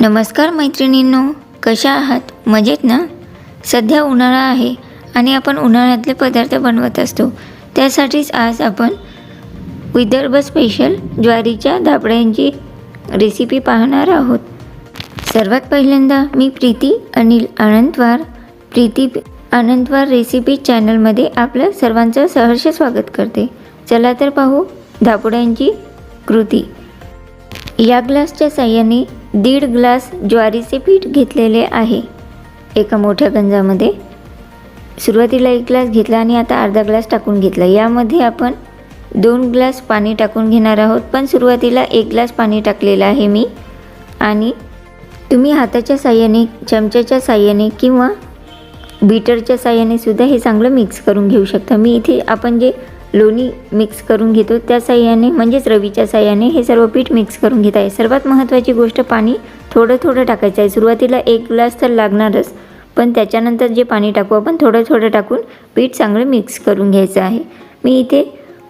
नमस्कार मैत्रिणींनो कशा आहात? मजेत ना? सध्या उन्हाळा आहे आणि आपण उन्हाळ्यातले पदार्थ बनवत असतो. त्यासाठीच आज आपण विदर्भ स्पेशल ज्वारीच्या धापड्यांची रेसिपी पाहणार आहोत. सर्वात पहिल्यांदा मी प्रीती अनिल आनंदवार प्रीती आनंदवार रेसिपी चॅनलमध्ये आपलं सर्वांचं सहर्ष स्वागत करते. चला तर पाहू धापड्यांची कृती. या ग्लासच्या साह्याने दीड ग्लास ज्वारीचे पीठ घेतलेले आहे. एका मोठ्या गंजामध्ये. सुरुवातीला एक ग्लास घेतला आणि आता अर्धा ग्लास टाकून घेतला. यामध्ये आपण दोन ग्लास पाणी टाकून घेणार आहोत पण सुरुवातीला एक ग्लास पाणी टाकलेलं आहे मी. आणि तुम्ही हाताच्या साह्याने चमच्याच्या साह्याने किंवा बीटरच्या साह्याने सुद्धा हे चांगलं मिक्स करून घेऊ शकता. मी इथे आपण जे लोणी मिक्स करून घेतो. त्या साह्याने म्हणजेच रवीच्या साह्याने हे सर्व पीठ मिक्स करून घेत आहे. सर्वात महत्त्वाची गोष्ट पाणी थोडं थोडं टाकायचं आहे. सुरुवातीला एक ग्लास तर लागणारच पण त्याच्यानंतर जे पाणी टाकू आपण थोडं थोडं टाकून पीठ चांगलं मिक्स करून घ्यायचं आहे. मी इथे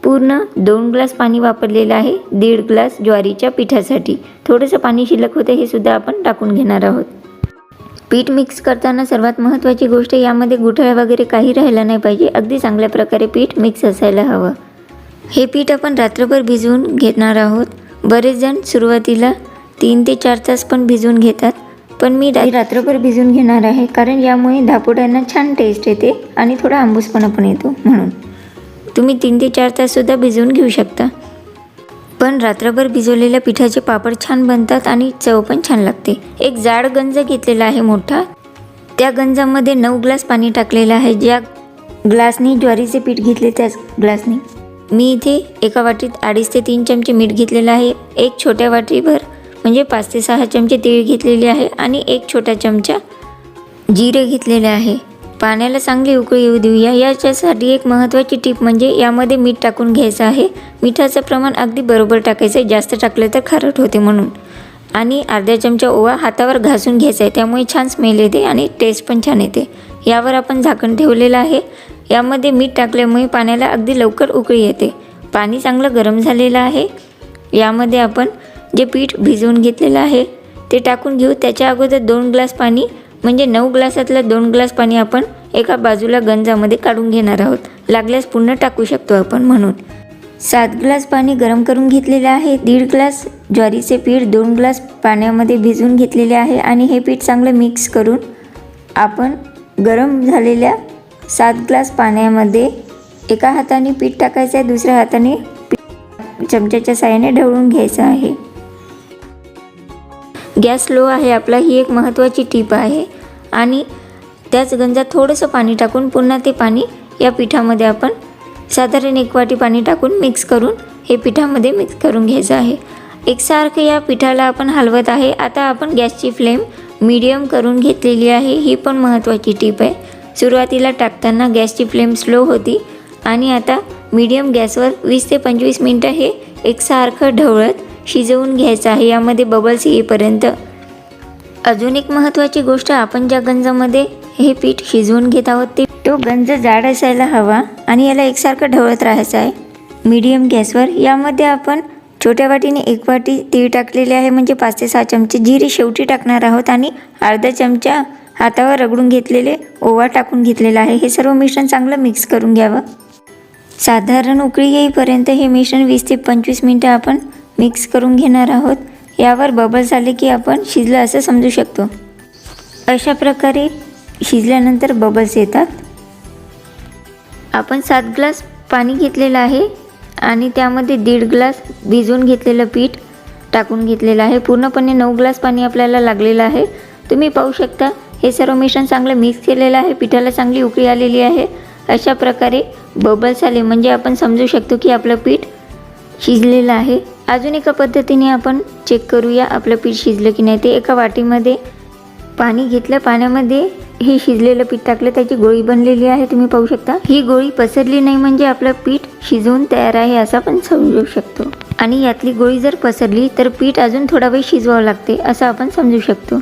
पूर्ण दोन ग्लास पाणी वापरलेलं आहे दीड ग्लास ज्वारीच्या पिठासाठी. थोडंसं पाणी शिल्लक होतं हे सुद्धा आपण टाकून घेणार आहोत. पीठ मिक्स करताना सर्वात महत्त्वाची गोष्ट यामध्ये गुठळ्या वगैरे काही राहायला नाही पाहिजे. अगदी चांगल्या प्रकारे पीठ मिक्स असायला हवं. हे पीठ आपण रात्रभर भिजवून घेणार आहोत. बरेच जण सुरुवातीला तीन ते चार तास पण भिजवून घेतात. पण मी रात्रभर भिजवून घेणार आहे कारण यामुळे धापोड्यांना छान टेस्ट येते आणि थोडा आंबूसपणा पण येतो म्हणून. तुम्ही तीन ते चार ताससुद्धा भिजवून घेऊ शकता. पण रात्रभर भिजवलेल्या पिठाचे पापड छान बनतात आणि चव पण छान लागते. एक जाड गंज घेतलेला आहे मोठा. त्या गंजामध्ये नऊ ग्लास पाणी टाकलेलं आहे. ज्या ग्लासनी ज्वारीचे पीठ घेतले त्याच ग्लासनी. मी इथे एका वाटीत अडीच ते तीन चमचे मीठ घेतलेलं आहे. एक छोट्या वाटीभर म्हणजे पाच ते सहा चमचे तीळ घेतलेले आहे आणि एक छोटा चमचा जिरे घेतलेले आहे. पाण्याला चांगली उकळी येऊ देऊया. याच्यासाठी एक महत्त्वाची टीप म्हणजे यामध्ये मीठ टाकून घ्यायचं आहे. मिठाचं प्रमाण अगदी बरोबर टाकायचं आहे जास्त टाकलं तर खारट होते म्हणून. आणि अर्ध्या चमचा ओवा हातावर घासून घ्यायचा आहे त्यामुळे छान स्मेल येते आणि टेस्ट पण छान येते. यावर आपण झाकण ठेवलेलं आहे. यामध्ये मीठ टाकल्यामुळे पाण्याला अगदी लवकर उकळी येते. पाणी चांगलं गरम झालेलं आहे. यामध्ये आपण जे पीठ भिजवून घेतलेलं आहे ते टाकून घेऊ. त्याच्या अगोदर दोन ग्लास पाणी म्हणजे नऊ ग्लासातलं दोन ग्लास पाणी आपण एका बाजूला गंजामध्ये काढून घेणार आहोत. लागल्यास पुन्हा टाकू शकतो आपण म्हणून. सात ग्लास पाणी गरम करून घेतलेले आहे. दीड ग्लास ज्वारीचे पीठ दोन ग्लास पाण्यामध्ये भिजवून घेतलेले आहे आणि हे पीठ चांगलं मिक्स करून आपण गरम झालेल्या सात ग्लास पाण्यामध्ये एका हाताने पीठ टाकायचं आहे दुसऱ्या हाताने पीठ चमच्याच्या साहाय्याने ढवळून घ्यायचं आहे. गॅस लो आहे आपला ही एक महत्त्वाची टीप आहे. आणि त्याच गंजात थोडंसं पाणी टाकून पुन्हा ते पाणी या पिठामध्ये आपण साधारण एक वाटी पाणी टाकून मिक्स करून हे पिठामध्ये मिक्स करून घ्यायचं आहे. एकसारखं या पिठाला आपण हलवत आहे. आता आपण गॅसची फ्लेम मीडियम करून घेतलेली आहे. ही पण महत्त्वाची टीप आहे. सुरुवातीला टाकताना गॅसची फ्लेम स्लो होती आणि आता मीडियम गॅसवर वीस ते पंचवीस मिनटं हे एकसारखं ढवळत शिजवून घ्यायचं आहे. यामध्ये बबल्स येईपर्यंत अजून एक महत्त्वाची गोष्ट आपण ज्या गंजामध्ये हे पीठ शिजवून घेत आहोत ते तो गंज जाड असायला हवा आणि याला एकसारखं ढवळत राहायचं आहे. मीडियम गॅसवर. यामध्ये आपण छोट्या वाटीने एक वाटी तीळ टाकलेले आहे. म्हणजे पाच ते सहा चमचे जिरे शेवटी टाकणार आहोत आणि अर्धा चमचा हातावर रगडून घेतलेले ओवा टाकून घेतलेला आहे. हे सर्व मिश्रण चांगलं मिक्स करून घ्यावं. साधारण उकळी येईपर्यंत हे मिश्रण वीस ते पंचवीस मिनटं आपण मिक्स करून घेणार आहोत. यावर बबल्स आले की आपण शिजलं असं समजू शकतो. अशा प्रकारे शिजल्यानंतर बबल्स येतात. आपण सात ग्लास पाणी घेतलेलं आहे आणि त्यामध्ये दीड ग्लास भिजवून घेतलेलं पीठ टाकून घेतलेलं आहे. पूर्णपणे नऊ ग्लास पाणी आपल्याला लागलेलं आहे. तुम्ही पाहू शकता हे सर्व मिश्रण चांगलं मिक्स केलेलं आहे. पिठाला चांगली उकळी आलेली आहे. अशा प्रकारे बबल्स आले. म्हणजे आपण समजू शकतो की आपलं पीठ शिजलेलं आहे. अजून एका पद्धतीने आपण चेक करूया आपलं पीठ शिजलं की नाही. ते एका वाटीमध्ये पाणी घेतलं पाण्यामध्ये हे शिजलेलं पीठ टाकलं त्याची गोळी बनलेली आहे तुम्ही पाहू शकता. ही गोळी पसरली नाही म्हणजे आपलं पीठ शिजवून तयार आहे असं आपण समजू शकतो. आणि यातली गोळी जर पसरली तर पीठ अजून थोडा वेळ शिजवावं लागते असं आपण समजू शकतो.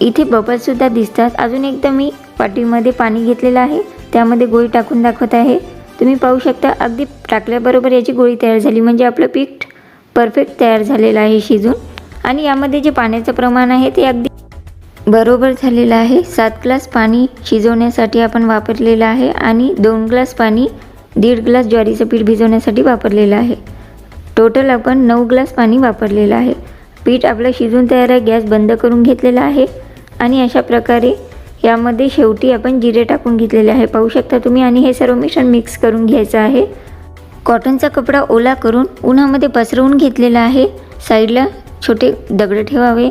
इथे बबलसुद्धा दिसतात. अजून एकदा मी पाटीमध्ये पाणी घेतलेलं आहे त्यामध्ये गोळी टाकून दाखवत आहे. तुम्ही पाहू शकता अगदी टाकल्याबरोबर याची गोळी तयार झाली. म्हणजे आपलं पीठ परफेक्ट तयार झालेलं आहे शिजून. आणि यामध्ये जे पाण्याचं प्रमाण आहे ते अगदी बरोबर झालेलं आहे. सात ग्लास पाणी शिजवण्यासाठी आपण वापरलेलं आहे आणि दोन ग्लास पाणी दीड ग्लास ज्वारीचं पीठ भिजवण्यासाठी वापरलेलं आहे. टोटल आपण नऊ ग्लास पाणी वापरलेलं आहे. पीठ आपलं शिजून तयार आहे गॅस बंद करून घेतलेला आहे. आणि अशा प्रकारे यामध्ये शेवटी आपण जिरे टाकून घेतलेले आहे. पाहू शकता तुम्ही आणि हे सर्व मिश्रण मिक्स करून घ्यायचं आहे. कॉटनचा कपडा ओला करून उन्हामध्ये पसरवून घेतलेला आहे. साईडला छोटे दगड ठेवावे.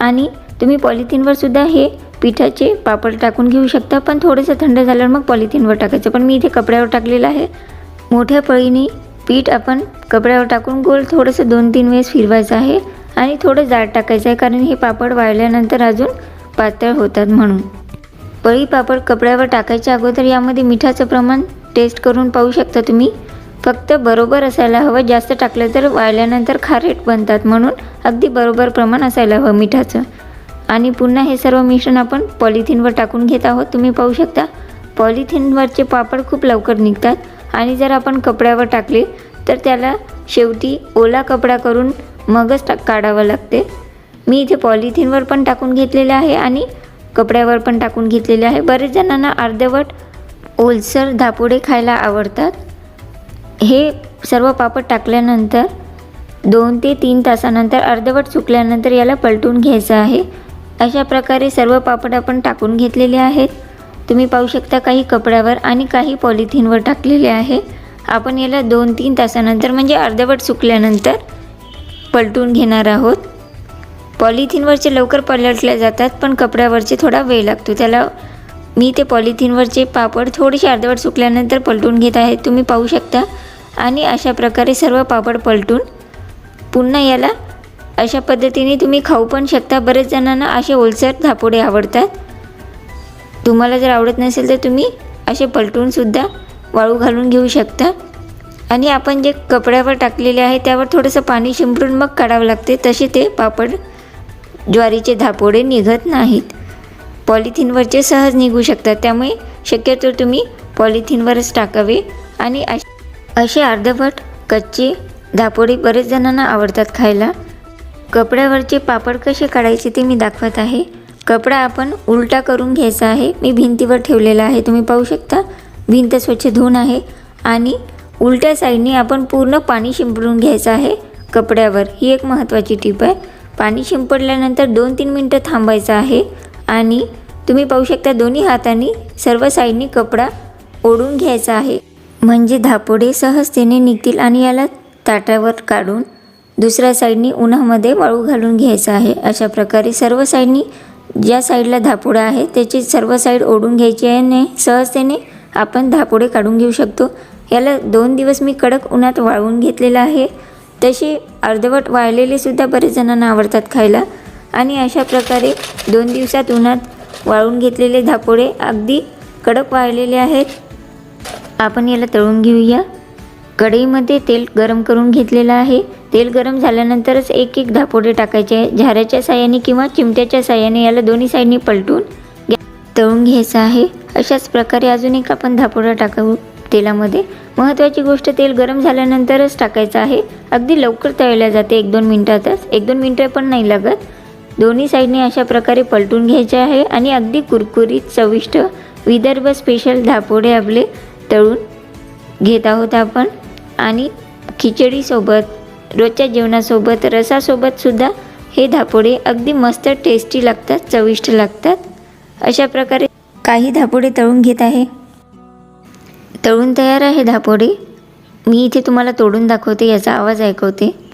आणि तुम्ही पॉलिथिनवर सुद्धा हे पिठाचे पापड टाकून घेऊ शकता पण थोडंसं थंड झाल्यावर मग पॉलिथिनवर टाकायचं. पण मी इथे कपड्यावर टाकलेलं आहे. मोठ्या पळीने पीठ आपण कपड्यावर टाकून गोल थोडंसं दोन तीन वेळेस फिरवायचं आहे. आणि थोडं जाड टाकायचं आहे कारण हे पापड वाळल्यानंतर अजून पातळ होतात म्हणून. पळी पापड कपड्यावर टाकायच्या अगोदर यामध्ये मिठाचं प्रमाण टेस्ट करून पाहू शकता तुम्ही. फक्त बरोबर असायला हवं जास्त टाकलं तर वाळल्यानंतर खारेट बनतात म्हणून अगदी बरोबर प्रमाण असायला हवं मिठाचं. आणि पुन्हा हे सर्व मिश्रण आपण पॉलिथिनवर टाकून घेत आहोत तुम्ही पाहू शकता. पॉलिथिनवरचे पापड खूप लवकर निघतात आणि जर आपण कपड्यावर टाकले तर त्याला शेवटी ओला कपडा करून मगच टाक काढावं लागते. मी इथे पॉलिथिनवर पण टाकून घेतलेले आहे आणि कपड्यावर पण टाकून घेतलेले आहे. बरेच जणांना अर्धवट ओलसर धापोडे खायला आवडतात. हे सर्व पापड टाकल्यानंतर दोन ते तीन तासानंतर अर्धवट सुकल्यानंतर याला पलटून घ्यायचं आहे. अशा प्रकारे सर्व पापड आपण टाकून घेतलेले आहेत. तुम्ही पाहू शकता काही कपड्यावर आणि काही पॉलिथिनवर टाकलेले आहे. आपण याला दोन तीन तासानंतर म्हणजे अर्धवट सुकल्यानंतर पलटून घेणार आहोत. पॉलिथिनवरचे लवकर पलटल्या जातात पण कपड्यावरचे थोडा वेळ लागतो. त्याला मी ते पॉलिथिनवरचे पापड थोडेसे अर्धवट सुकल्यानंतर पलटून घेत आहे. तुम्ही पाहू शकता. आणि अशा प्रकारे सर्व पापड पलटून पुन्हा याला अशा पद्धतीने तुम्ही खाऊ पण शकता. बरेच जणांना असे ओलसर धापोडे आवडतात. तुम्हाला जर आवडत नसेल तर तुम्ही असे पलटूनसुद्धा वाळू घालून घेऊ शकता. आणि आपण जे कपड्यावर टाकलेले आहे त्यावर थोडंसं पाणी शिंपडून मग काढावं लागते. तसे ते पापड ज्वारीचे धापोडे निघत नाहीत. पॉलिथिनवरचे सहज निघू शकतात त्यामुळे शक्यतो तुम्ही पॉलिथिनवरच टाकावे. आणि अश असे अर्धवट कच्चे धापोडे बरेच जणांना आवडतात खायला. कपड्यावरचे पापड कसे काढायचे ते मी दाखवत आहे. कपडा आपण उलटा करून घ्यायचा आहे. मी भिंतीवर ठेवलेला आहे. तुम्ही पाहू शकता भिंत स्वच्छ धुवून आहे. आणि उलट्या साईडने आपण पूर्ण पाणी शिंपडून घ्यायचं आहे कपड्यावर. ही एक महत्त्वाची टीप आहे. पाणी शिंपडल्यानंतर दोन तीन मिनटं थांबायचं आहे. आणि तुम्ही पाहू शकता दोन्ही हातांनी सर्व साईडनी कपडा ओढून घ्यायचा आहे. म्हणजे धापोडे सहजतेने निघतील आणि याला ताटावर काढून दुसऱ्या साईडनी उन्हामध्ये वाळू घालून घ्यायचं आहे. अशा प्रकारे सर्व साईडनी ज्या साईडला धापोडा आहे त्याची सर्व साईड ओढून घ्यायची आहे आणि सहजतेने आपण धापोडे काढून घेऊ शकतो. याला दोन दिवस मी कडक उन्हात वाळवून घेतलेलं आहे. तसे अर्धवट वाळलेले सुद्धा बरेच जणांना आवडतात खायला. आणि अशा प्रकारे दोन दिवसात उन्हात वाळून घेतलेले धापोडे अगदी कडक वाळलेले आहेत. आपण याला तळून घेऊया. कढईमध्ये तेल गरम करून घेतलेलं आहे. तेल गरम झाल्यानंतरच एक एक धापोडे टाकायचे. आहे झाऱ्याच्या साह्याने किंवा चिमट्याच्या साह्याने याला दोन्ही साईडनी पलटून तळून घ्यायचं आहे. अशाच प्रकारे अजून एक आपण धापोडा टाकू तेलामध्ये. महत्त्वाची गोष्ट तेल गरम झाल्यानंतरच टाकायचं आहे. अगदी लवकर तळल्या जाते एक दोन मिनटातच. एक दोन मिनटं पण नाही लागत. दोन्ही साईडने अशा प्रकारे पलटून घ्यायचे आहे आणि अगदी कुरकुरीत चविष्ट विदर्भ स्पेशल धापोडे आपले तळून घेत आहोत आपण. आणि खिचडीसोबत रोजच्या जेवणासोबत रसासोबतसुद्धा हे धापोडे अगदी मस्त टेस्टी लागतात चविष्ट लागतात. अशा प्रकारे काही धापोडे तळून घेत आहे. तळून तयार आहे धापोडे. मी इथे तुम्हाला तोडून दाखवते याचा आवाज ऐकवते.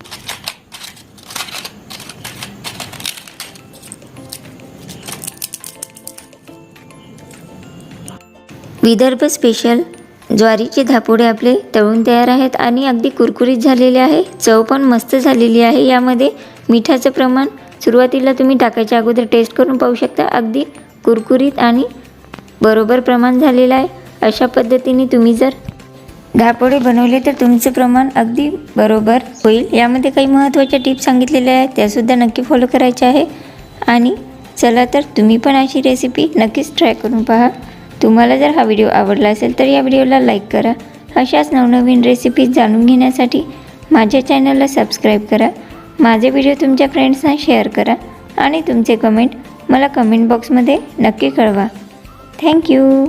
विदर्भ स्पेशल ज्वारीचे धापोडे आपले तळून तयार आहेत आणि अगदी कुरकुरीत झालेले आहे. चव पण मस्त झालेली आहे. यामध्ये मिठाचं प्रमाण सुरुवातीला तुम्ही टाकायच्या अगोदर टेस्ट करून पाहू शकता. अगदी कुरकुरीत आणि बरोबर प्रमाण झालेलं आहे. अशा पद्धतीने तुम्ही जर धापोडे बनवले तर तुमचं प्रमाण अगदी बरोबर होईल. यामध्ये काही महत्त्वाच्या टिप्स सांगितलेल्या आहेत. त्यासुद्धा नक्की फॉलो करायच्या आहे. आणि चला तर तुम्ही पण अशी रेसिपी नक्कीच ट्राय करून पहा. तुम्हाला जर हा व्हिडिओ आवडला असेल तर या व्हिडिओला लाईक करा. अशाच नवनवीन रेसिपीज जाणून घेण्यासाठी माझ्या चॅनलला सबस्क्राईब करा. माझे व्हिडिओ तुमच्या फ्रेंड्सना शेअर करा आणि तुमचे कमेंट मला कमेंट बॉक्समध्ये नक्की कळवा. थँक्यू